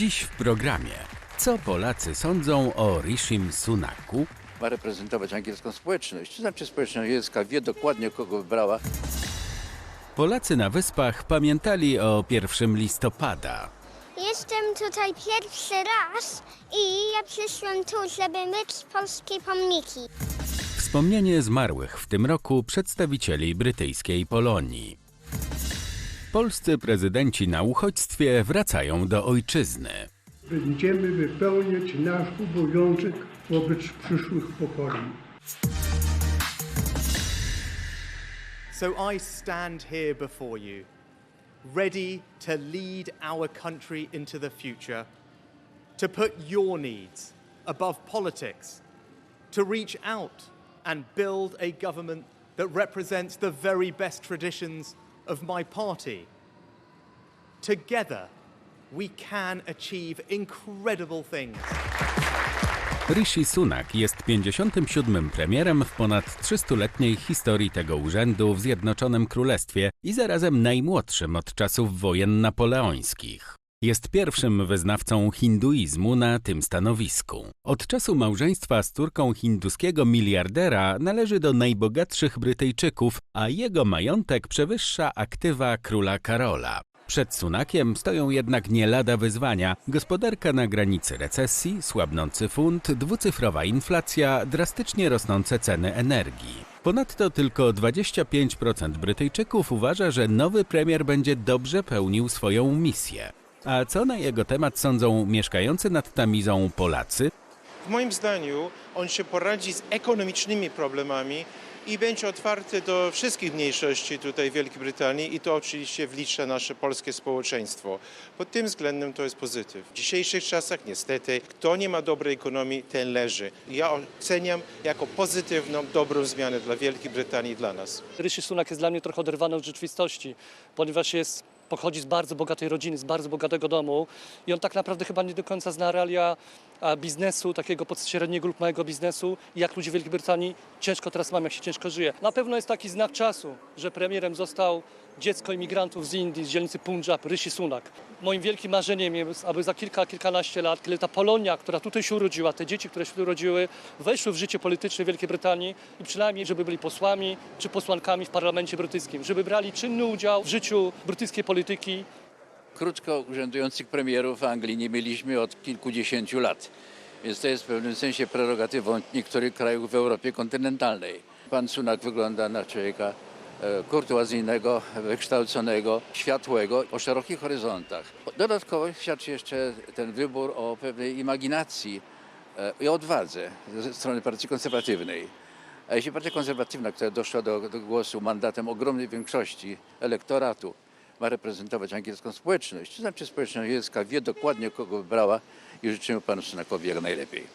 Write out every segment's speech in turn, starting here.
Dziś w programie. Co Polacy sądzą o Rishim Sunaku? ma reprezentować angielską społeczność. To znaczy społeczność angielska wie dokładnie, kogo wybrała. Polacy na Wyspach pamiętali o 1 listopada. Jestem tutaj pierwszy raz i ja przyszłam tu, żeby myć polskie pomniki. Wspomnienie zmarłych w tym roku przedstawicieli brytyjskiej Polonii. Polscy prezydenci na uchodźstwie wracają do ojczyzny. Będziemy wypełniać nasz obowiązek wobec przyszłych pokoleń. So I stand here before you, ready to lead our country into the future, to put your needs above politics, to reach out and build a government that represents the very best traditions of my party. Together, we can achieve incredible things. Rishi Sunak jest 57. premierem w ponad 300-letniej historii tego urzędu w Zjednoczonym Królestwie i zarazem najmłodszym od czasów wojen napoleońskich. Jest pierwszym wyznawcą hinduizmu na tym stanowisku. Od czasu małżeństwa z córką hinduskiego miliardera należy do najbogatszych Brytyjczyków, a jego majątek przewyższa aktywa króla Karola. Przed Sunakiem stoją jednak nie lada wyzwania. Gospodarka na granicy recesji, słabnący funt, dwucyfrowa inflacja, drastycznie rosnące ceny energii. Ponadto tylko 25% Brytyjczyków uważa, że nowy premier będzie dobrze pełnił swoją misję. A co na jego temat sądzą mieszkający nad Tamizą Polacy? W moim zdaniu on się poradzi z ekonomicznymi problemami i będzie otwarty do wszystkich mniejszości tutaj w Wielkiej Brytanii i to oczywiście wlicza nasze polskie społeczeństwo. Pod tym względem to jest pozytyw. W dzisiejszych czasach niestety kto nie ma dobrej ekonomii, ten leży. Ja oceniam jako pozytywną, dobrą zmianę dla Wielkiej Brytanii i dla nas. Ryszy Sunak jest dla mnie trochę oderwany od rzeczywistości, ponieważ jest, pochodzi z bardzo bogatej rodziny, z bardzo bogatego domu i on tak naprawdę chyba nie do końca zna realia biznesu, takiego średniego lub małego biznesu i jak ludzie w Wielkiej Brytanii ciężko teraz mają, jak się ciężko żyje. Na pewno jest taki znak czasu, że premierem został dziecko imigrantów z Indii, z dzielnicy Punjab, Rishi Sunak. Moim wielkim marzeniem jest, aby za kilka, kilkanaście lat, kiedy ta Polonia, która tutaj się urodziła, te dzieci, które się tu urodziły, weszły w życie polityczne Wielkiej Brytanii i przynajmniej, żeby byli posłami czy posłankami w parlamencie brytyjskim, żeby brali czynny udział w życiu brytyjskiej polityki, Krótko urzędujących premierów w Anglii nie mieliśmy od kilkudziesięciu lat. Więc to jest w pewnym sensie prerogatywą niektórych krajów w Europie kontynentalnej. Pan Sunak wygląda na człowieka kurtuazyjnego, wykształconego, światłego, o szerokich horyzontach. Dodatkowo świadczy jeszcze ten wybór o pewnej imaginacji e, i odwadze ze strony partii konserwatywnej. A jeśli partia konserwatywna, która doszła do, do głosu mandatem ogromnej większości elektoratu, ma reprezentować angielską społeczność, to znaczy społeczność angielska wie dokładnie, kogo wybrała i życzymy panu Sunakowi jak najlepiej.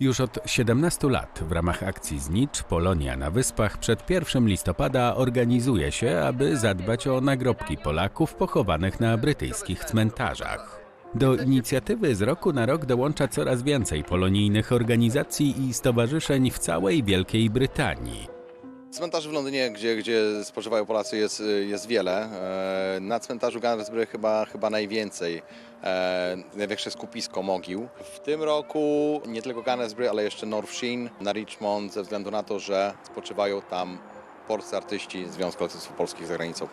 Już od 17 lat w ramach akcji Znicz Polonia na Wyspach przed 1 listopada organizuje się, aby zadbać o nagrobki Polaków pochowanych na brytyjskich cmentarzach. Do inicjatywy z roku na rok dołącza coraz więcej polonijnych organizacji i stowarzyszeń w całej Wielkiej Brytanii. Cmentarzy w Londynie, gdzie, gdzie spoczywają Polacy, jest, jest wiele. E, Na cmentarzu Gunnersbury chyba, chyba najwięcej. E, Największe skupisko mogił. W tym roku nie tylko Gunnersbury, ale jeszcze North Sheen na Richmond, ze względu na to, że spoczywają tam polscy artyści Związku Artystów Polskich za granicą.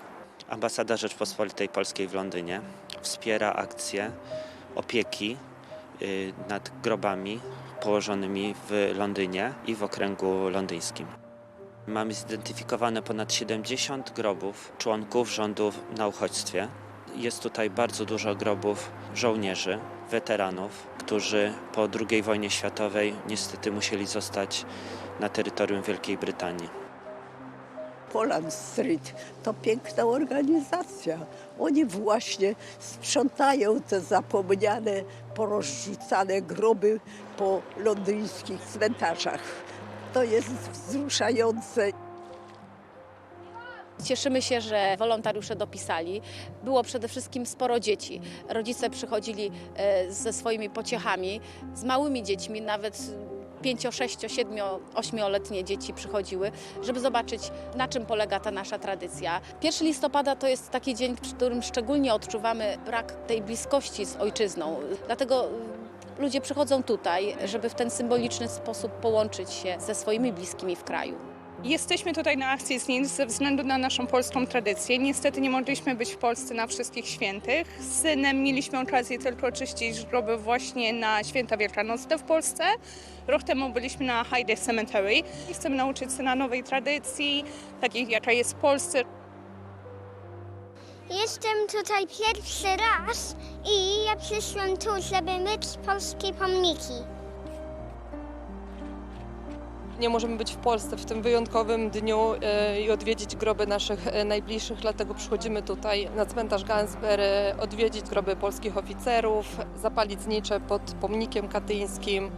Ambasada Rzeczpospolitej Polskiej w Londynie wspiera akcję opieki y, nad grobami położonymi w Londynie i w okręgu londyńskim. Mamy zidentyfikowane ponad 70 grobów członków rządu na uchodźstwie. Jest tutaj bardzo dużo grobów żołnierzy, weteranów, którzy po II wojnie światowej niestety musieli zostać na terytorium Wielkiej Brytanii. Poland Street to piękna organizacja. Oni właśnie sprzątają te zapomniane, porozrzucane groby po londyńskich cmentarzach. To jest wzruszające. Cieszymy się, że wolontariusze dopisali. Było przede wszystkim sporo dzieci. Rodzice przychodzili e, ze swoimi pociechami, z małymi dziećmi, nawet 5, 6, 7, 8-letnie dzieci przychodziły, żeby zobaczyć, na czym polega ta nasza tradycja. 1 listopada to jest taki dzień, w którym szczególnie odczuwamy brak tej bliskości z ojczyzną. Dlatego ludzie przychodzą tutaj, żeby w ten symboliczny sposób połączyć się ze swoimi bliskimi w kraju. Jesteśmy tutaj na akcji Znic ze względu na naszą polską tradycję. Niestety nie mogliśmy być w Polsce na wszystkich świętych. Z synem mieliśmy okazję tylko czyścić groby właśnie na święta wielkanocne w Polsce. Rok temu byliśmy na Heide Cemetery. Chcemy nauczyć syna nowej tradycji, takiej jaka jest w Polsce. Jestem tutaj pierwszy raz i ja przyszłam tu, żeby myć polskie pomniki. Nie możemy być w Polsce w tym wyjątkowym dniu e, i odwiedzić groby naszych e, najbliższych, dlatego przychodzimy tutaj na cmentarz Gansberry, odwiedzić groby polskich oficerów, zapalić znicze pod pomnikiem katyńskim.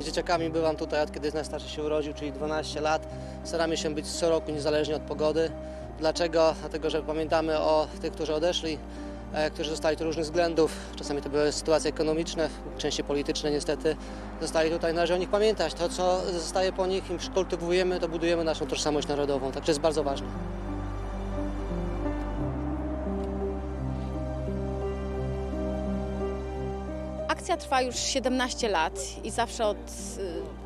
Z dzieciakami bywam tutaj od kiedy najstarszy się urodził, czyli 12 lat. Staramy się być co roku niezależnie od pogody. Dlaczego? Dlatego, że pamiętamy o tych, którzy odeszli, e, którzy zostali tu różnych względów. Czasami to były sytuacje ekonomiczne, częściej polityczne niestety. Zostali tutaj, należy o nich pamiętać. To, co zostaje po nich, im kultywujemy, to budujemy naszą tożsamość narodową. Także jest bardzo ważne. Akcja trwa już 17 lat i zawsze od,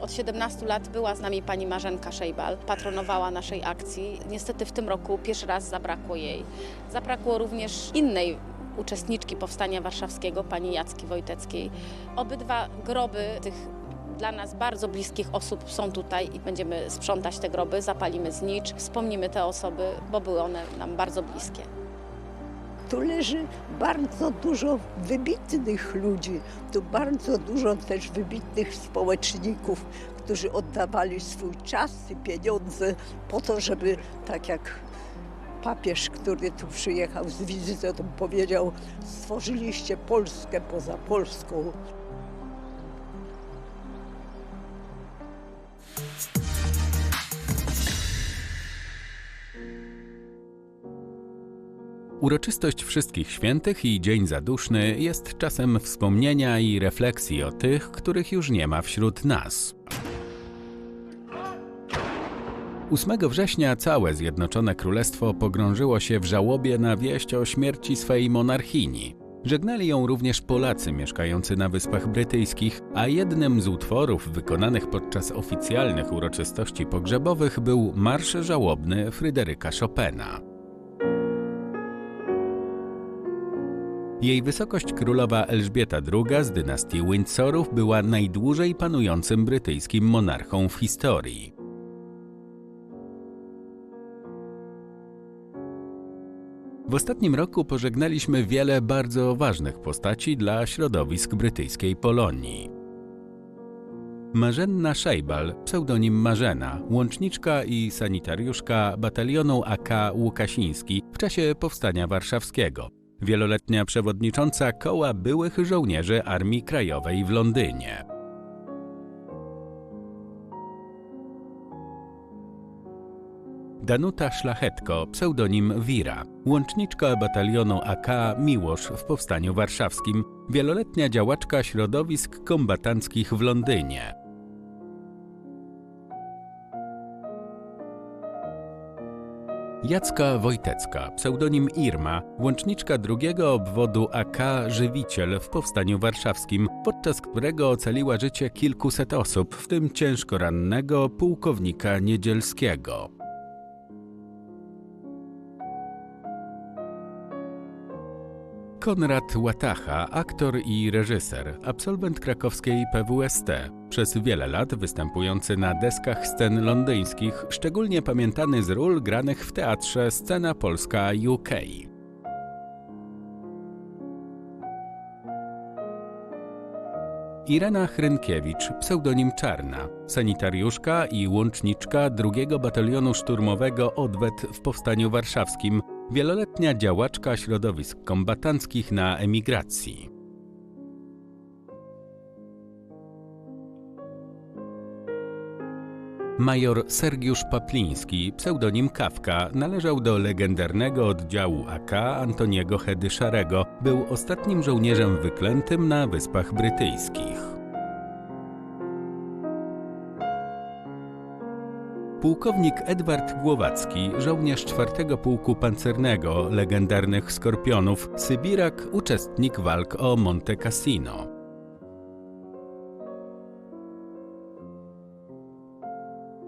y, od 17 lat była z nami pani Marzenka Szejbal, patronowała naszej akcji. Niestety w tym roku pierwszy raz zabrakło jej. Zabrakło również innej uczestniczki Powstania Warszawskiego, pani Jacki Wojteckiej. Obydwa groby tych dla nas bardzo bliskich osób są tutaj i będziemy sprzątać te groby, zapalimy znicz, wspomnimy te osoby, bo były one nam bardzo bliskie. Tu leży bardzo dużo wybitnych ludzi, tu bardzo dużo też wybitnych społeczników, którzy oddawali swój czas i pieniądze po to, żeby tak jak papież, który tu przyjechał z wizytą, powiedział: Stworzyliście Polskę poza Polską. Uroczystość Wszystkich Świętych i Dzień Zaduszny jest czasem wspomnienia i refleksji o tych, których już nie ma wśród nas. 8 września całe Zjednoczone Królestwo pogrążyło się w żałobie na wieść o śmierci swej monarchini. Żegnali ją również Polacy mieszkający na Wyspach Brytyjskich, a jednym z utworów wykonanych podczas oficjalnych uroczystości pogrzebowych był Marsz Żałobny Fryderyka Chopina. Jej wysokość królowa Elżbieta II z dynastii Windsorów była najdłużej panującym brytyjskim monarchą w historii. W ostatnim roku pożegnaliśmy wiele bardzo ważnych postaci dla środowisk brytyjskiej Polonii. Marzenna Szejbal, pseudonim Marzena, łączniczka i sanitariuszka batalionu AK Łukasiński w czasie Powstania Warszawskiego, wieloletnia przewodnicząca koła byłych żołnierzy Armii Krajowej w Londynie. Danuta Szlachetko, pseudonim Wira, łączniczka batalionu AK Miłosz w Powstaniu Warszawskim, wieloletnia działaczka środowisk kombatanckich w Londynie. Jacka Wojtecka, pseudonim Irma, łączniczka drugiego obwodu AK Żywiciel w Powstaniu Warszawskim, podczas którego ocaliła życie kilkuset osób, w tym ciężko rannego pułkownika Niedzielskiego. Konrad Łatacha, aktor i reżyser, absolwent krakowskiej PWST, przez wiele lat występujący na deskach scen londyńskich, szczególnie pamiętany z ról granych w teatrze Scena Polska UK. Irena Hrynkiewicz, pseudonim Czarna, sanitariuszka i łączniczka drugiego batalionu szturmowego Odwet w Powstaniu Warszawskim, wieloletnia działaczka środowisk kombatanckich na emigracji. Major Sergiusz Papliński, pseudonim Kawka, należał do legendarnego oddziału AK Antoniego Hedy Szarego. Był ostatnim żołnierzem wyklętym na Wyspach Brytyjskich. Pułkownik Edward Głowacki, żołnierz czwartego pułku pancernego legendarnych Skorpionów, Sybirak, uczestnik walk o Monte Cassino.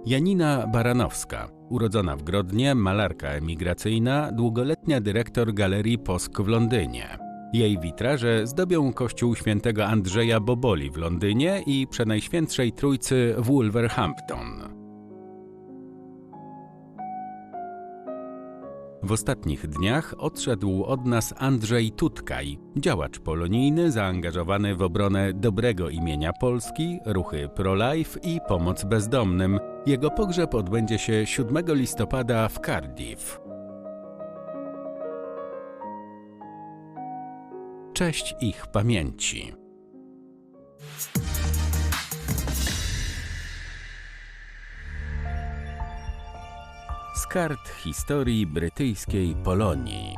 Janina Baranowska, urodzona w Grodnie, malarka emigracyjna, długoletnia dyrektor Galerii Posk w Londynie. Jej witraże zdobią kościół świętego Andrzeja Boboli w Londynie i Przenajświętszej Trójcy w Wolverhampton. W ostatnich dniach odszedł od nas Andrzej Tutkaj, działacz polonijny zaangażowany w obronę dobrego imienia Polski, ruchy pro-life i pomoc bezdomnym. Jego pogrzeb odbędzie się 7 listopada w Cardiff. Cześć ich pamięci. Kart historii brytyjskiej Polonii.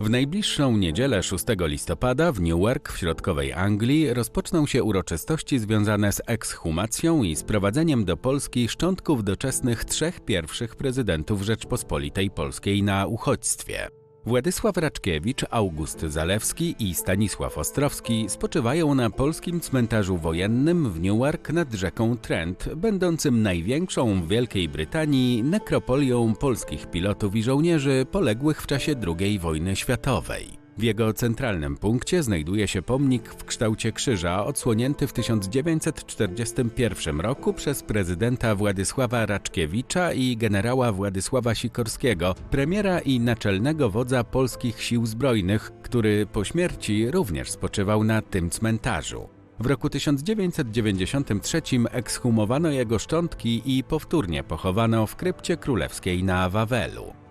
W najbliższą niedzielę 6 listopada w Newark w środkowej Anglii rozpoczną się uroczystości związane z ekshumacją i sprowadzeniem do Polski szczątków doczesnych trzech pierwszych prezydentów Rzeczpospolitej Polskiej na uchodźstwie. Władysław Raczkiewicz, August Zalewski i Stanisław Ostrowski spoczywają na polskim cmentarzu wojennym w Newark nad rzeką Trent, będącym największą w Wielkiej Brytanii nekropolią polskich pilotów i żołnierzy poległych w czasie II wojny światowej. W jego centralnym punkcie znajduje się pomnik w kształcie krzyża, odsłonięty w 1941 roku przez prezydenta Władysława Raczkiewicza i generała Władysława Sikorskiego, premiera i naczelnego wodza polskich sił zbrojnych, który po śmierci również spoczywał na tym cmentarzu. W roku 1993 ekshumowano jego szczątki i powtórnie pochowano w krypcie królewskiej na Wawelu.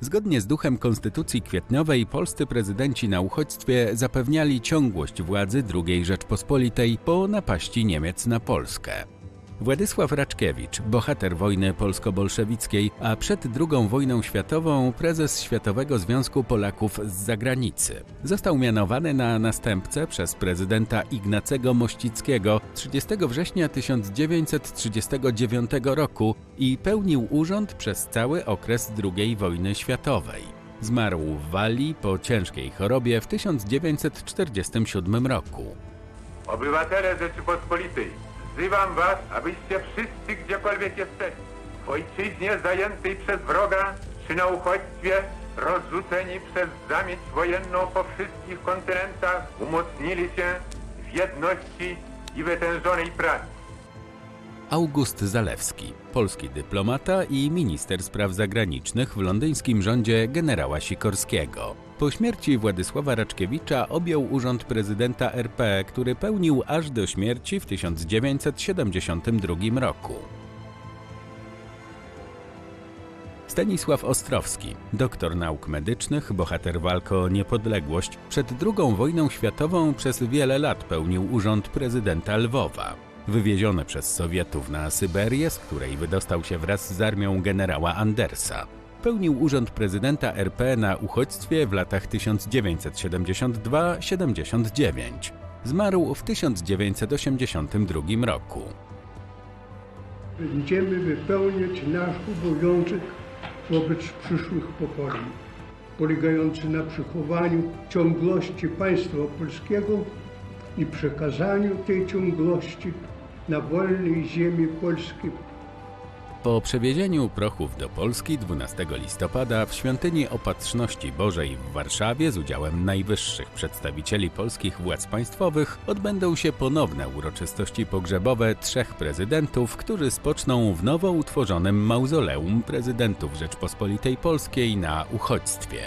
Zgodnie z duchem Konstytucji Kwietniowej polscy prezydenci na uchodźstwie zapewniali ciągłość władzy II Rzeczpospolitej po napaści Niemiec na Polskę. Władysław Raczkiewicz, bohater wojny polsko-bolszewickiej, a przed II wojną światową prezes Światowego Związku Polaków z zagranicy. Został mianowany na następcę przez prezydenta Ignacego Mościckiego 30 września 1939 roku i pełnił urząd przez cały okres II wojny światowej. Zmarł w Walii po ciężkiej chorobie w 1947 roku. Obywatele Rzeczypospolitej, wzywam was, abyście wszyscy gdziekolwiek jesteście, w ojczyźnie zajętej przez wroga, czy na uchodźstwie, rozrzuceni przez zamieć wojenną po wszystkich kontynentach, umocnili się w jedności i wytężonej pracy. August Zalewski, polski dyplomata i minister spraw zagranicznych w londyńskim rządzie generała Sikorskiego. Po śmierci Władysława Raczkiewicza objął urząd prezydenta RP, który pełnił aż do śmierci w 1972 roku. Stanisław Ostrowski, doktor nauk medycznych, bohater walk o niepodległość, przed II wojną światową przez wiele lat pełnił urząd prezydenta Lwowa. Wywieziony przez Sowietów na Syberię, z której wydostał się wraz z armią generała Andersa. Pełnił urząd prezydenta RP na uchodźstwie w latach 1972-79. Zmarł w 1982 roku. Będziemy wypełniać nasz obowiązek wobec przyszłych pokoleń, polegający na przechowaniu ciągłości państwa polskiego i przekazaniu tej ciągłości na wolnej ziemi polskiej Po przewiezieniu prochów do Polski 12 listopada w świątyni Opatrzności Bożej w Warszawie z udziałem najwyższych przedstawicieli polskich władz państwowych odbędą się ponowne uroczystości pogrzebowe trzech prezydentów, którzy spoczną w nowo utworzonym mauzoleum prezydentów Rzeczpospolitej Polskiej na uchodźstwie.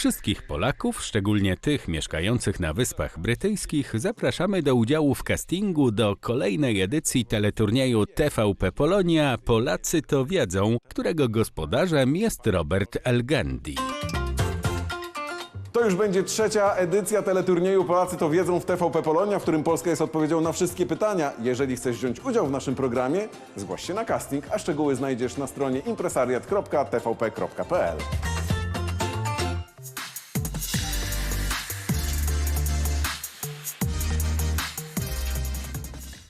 Wszystkich Polaków, szczególnie tych mieszkających na Wyspach Brytyjskich, zapraszamy do udziału w castingu do kolejnej edycji teleturnieju TVP Polonia Polacy to wiedzą, którego gospodarzem jest Robert Elgendi. To już będzie trzecia edycja teleturnieju Polacy to wiedzą w TVP Polonia, w którym Polska jest odpowiedzią na wszystkie pytania. Jeżeli chcesz wziąć udział w naszym programie, zgłoś się na casting, a szczegóły znajdziesz na stronie impresariat.tvp.pl.